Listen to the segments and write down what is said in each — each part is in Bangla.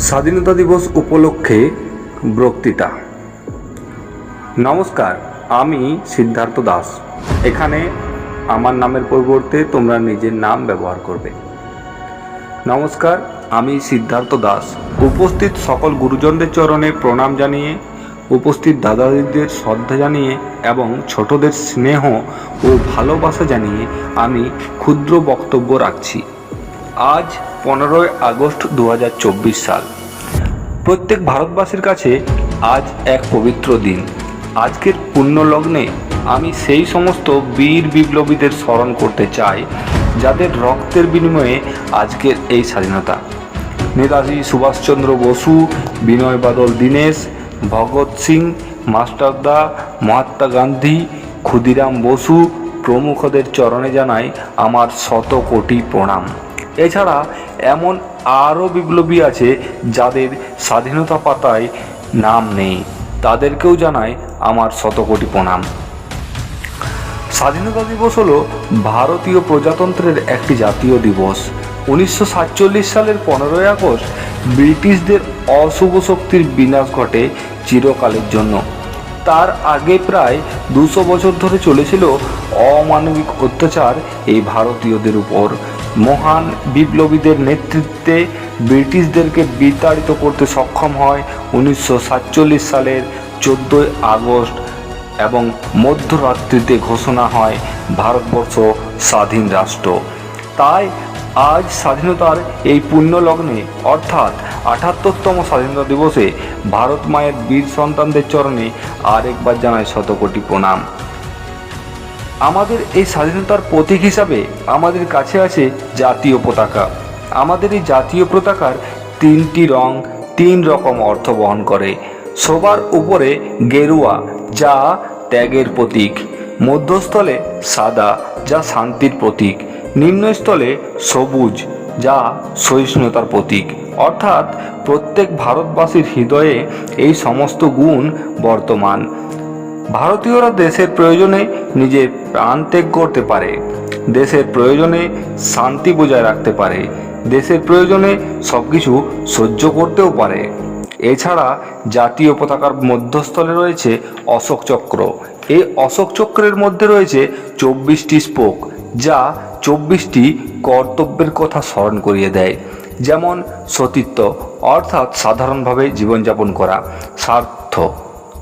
স্বাধীনতা দিবস উপলক্ষে বক্তৃতা। নমস্কার, আমি সিদ্ধার্থ দাস। এখানে আমার নামের পরিবর্তে তোমরা নিজের নাম ব্যবহার করবে। নমস্কার, আমি সিদ্ধার্থ দাস। উপস্থিত সকল গুরুজনদের চরণে প্রণাম জানিয়ে, উপস্থিত দাদাদিদের শ্রদ্ধা জানিয়ে এবং ছোটদের স্নেহ ও ভালোবাসা জানিয়ে আমি ক্ষুদ্র বক্তব্য রাখছি। আজ পনেরোই আগস্ট দু হাজার চব্বিশ সাল। প্রত্যেক ভারতবাসীর কাছে আজ এক পবিত্র দিন। আজকের পুণ্য লগ্নে আমি সেই সমস্ত বীর বিপ্লবীদের স্মরণ করতে চাই, যাদের রক্তের বিনিময়ে আজকের এই স্বাধীনতা। নেতাজি সুভাষচন্দ্র বসু, বিনয় বাদল দীনেশ, ভগৎ সিং মাস্টারদা মহাত্মা গান্ধী, ক্ষুদিরাম বসু প্রমুখদের চরণে জানাই আমার শত কোটি প্রণাম। এছাড়া এমন আরও বিপ্লবী আছে যাদের স্বাধীনতা পাতায় নাম নেই। তাদেরকেও জানায় আমার শতকোটি প্রণাম। স্বাধীনতা দিবস হলো ভারতীয় প্রজাতন্ত্রের একটি জাতীয় দিবস। উনিশশো সাতচল্লিশ সালের পনেরোই আগস্ট ব্রিটিশদের অশুভ শক্তির বিনাশ ঘটে চিরকালের জন্য। তার আগে প্রায় দুশো বছর ধরে চলেছিল অমানবিক অত্যাচার এই ভারতীয়দের উপর। মহান বিপ্লবীদের নেতৃত্বে ব্রিটিশদেরকে বিতাড়িত করতে সক্ষম হয় উনিশশো সাতচল্লিশ সালের চোদ্দোই আগস্ট এবং মধ্যরাত্রিতে ঘোষণা হয় ভারতবর্ষ স্বাধীন রাষ্ট্র। তাই আজ স্বাধীনতার এই পুণ্যলগ্নে, অর্থাৎ আটাত্তরতম স্বাধীনতা দিবসে ভারত মায়ের বীর সন্তানদের চরণে আরেকবার জানায় শতকোটি প্রণাম। আমাদের এই স্বাধীনতার প্রতীক হিসাবে আমাদের কাছে আছে জাতীয় পতাকা। আমাদের এই জাতীয় পতাকার তিনটি রং তিন রকম অর্থ বহন করে। সবার উপরে গেরুয়া, যা ত্যাগের প্রতীক। মধ্যস্থলে সাদা, যা শান্তির প্রতীক। নিম্নস্থলে সবুজ, যা সহিষ্ণুতার প্রতীক। অর্থাৎ প্রত্যেক ভারতবাসীর হৃদয়ে এই সমস্ত গুণ বর্তমান। ভারতীয়রা দেশের প্রয়োজনে নিজের প্রাণ ত্যাগ করতে পারে। দেশের প্রয়োজনে শান্তি বজায় রাখতে পারে। দেশের প্রয়োজনে সব কিছু সহ্য করতেও পারে। এছাড়া জাতীয় পতাকার মধ্যস্থলে রয়েছে অশোক চক্র। এই অশোক চক্রের মধ্যে রয়েছে চব্বিশটি স্পোক, যা চব্বিশটি কর্তব্যের কথা স্মরণ করিয়ে দেয়। যেমন সতীত্ব, অর্থাৎ সাধারণভাবে জীবনযাপন করা, স্বার্থ।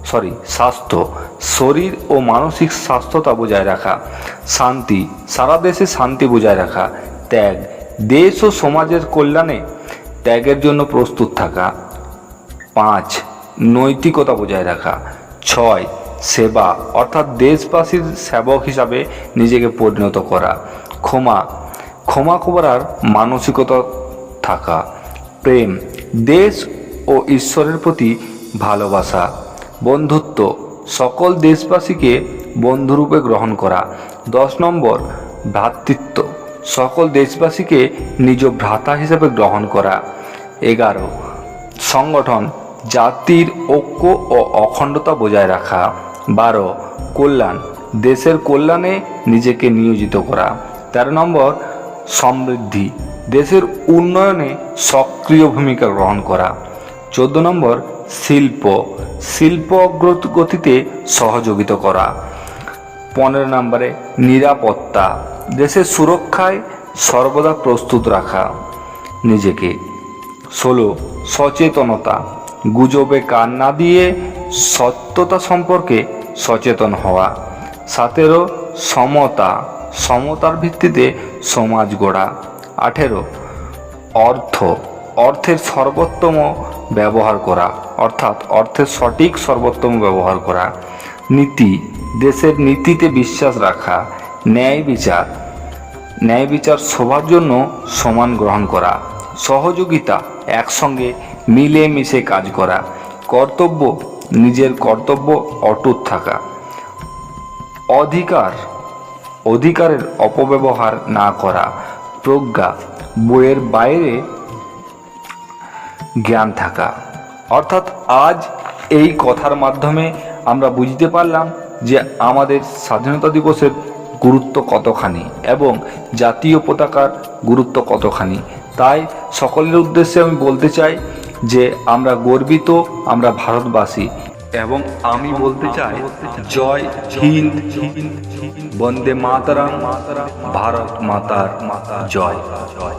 সরি স্বাস্থ্য। শরীর ও মানসিক স্বাস্থ্যতা বজায় রাখা। শান্তি। সারা দেশে শান্তি বজায় রাখা। ত্যাগ। দেশ ও সমাজের কল্যাণে ত্যাগের জন্য প্রস্তুত থাকা। পাঁচ, নৈতিকতা বজায় রাখা। ছয়, সেবা, অর্থাৎ দেশবাসীর সেবক হিসাবে নিজেকে পরিণত করা। ক্ষমা। ক্ষমা করার মানসিকতা থাকা। প্রেম। দেশ ও ঈশ্বরের প্রতি ভালোবাসা। বন্ধুত্ব। সকল দেশবাসীকে বন্ধুরূপে গ্রহণ করা। দশ নম্বর, ভ্রাতৃত্ব। সকল দেশবাসীকে নিজ ভ্রাতা হিসেবে গ্রহণ করা। এগারো, সংগঠন, জাতির ঐক্য ও অখণ্ডতা বজায় রাখা। বারো, কল্যাণ। দেশের কল্যাণে নিজেকে নিয়োজিত করা। তেরো নম্বর, সমৃদ্ধি। দেশের উন্নয়নে সক্রিয় ভূমিকা গ্রহণ করা। চোদ্দ নম্বর, শিল্প। শিল্প অগ্রগতিতে সহযোগিতা করা। পনেরো নম্বরে, নিরাপত্তা। দেশের সুরক্ষায় সর্বদা প্রস্তুত রাখা নিজেকে। ষোলো, সচেতনতা। গুজবে কান না দিয়ে সত্যতা সম্পর্কে সচেতন হওয়া। সতেরো, সমতা। সমতার ভিত্তিতে সমাজ গড়া। আঠেরো, অর্থ। অর্থের সর্বোত্তম ব্যবহার করা, অর্থাৎ অর্থের সঠিক সর্বোত্তম ব্যবহার করা। নীতি, দেশের নীতিতে বিশ্বাস রাখা, ন্যায় বিচার। ন্যায় বিচার সবার জন্য সমান গ্রহণ করা। সহযোগিতা, একসঙ্গে মিলে মিশে কাজ করা। কর্তব্য, নিজের কর্তব্য অটুট থাকা। অধিকার, অধিকারের অপব্যবহার না করা। প্রজ্ঞা, বইয়ের বাইরে জ্ঞান থাকা। অর্থাৎ আজ এই কথার মাধ্যমে আমরা বুঝতে পারলাম যে আমাদের স্বাধীনতা দিবসের গুরুত্ব কতখানি এবং জাতীয় পতাকার গুরুত্ব কতখানি। তাই সকলের উদ্দেশ্যে আমি বলতে চাই যে আমরা গর্বিত, আমরা ভারতবাসী এবং আমি বলতে চাই জয় হিন্দ, বন্দে মাতারাম মাতারাম ভারত মাতার মাতা জয় জয়।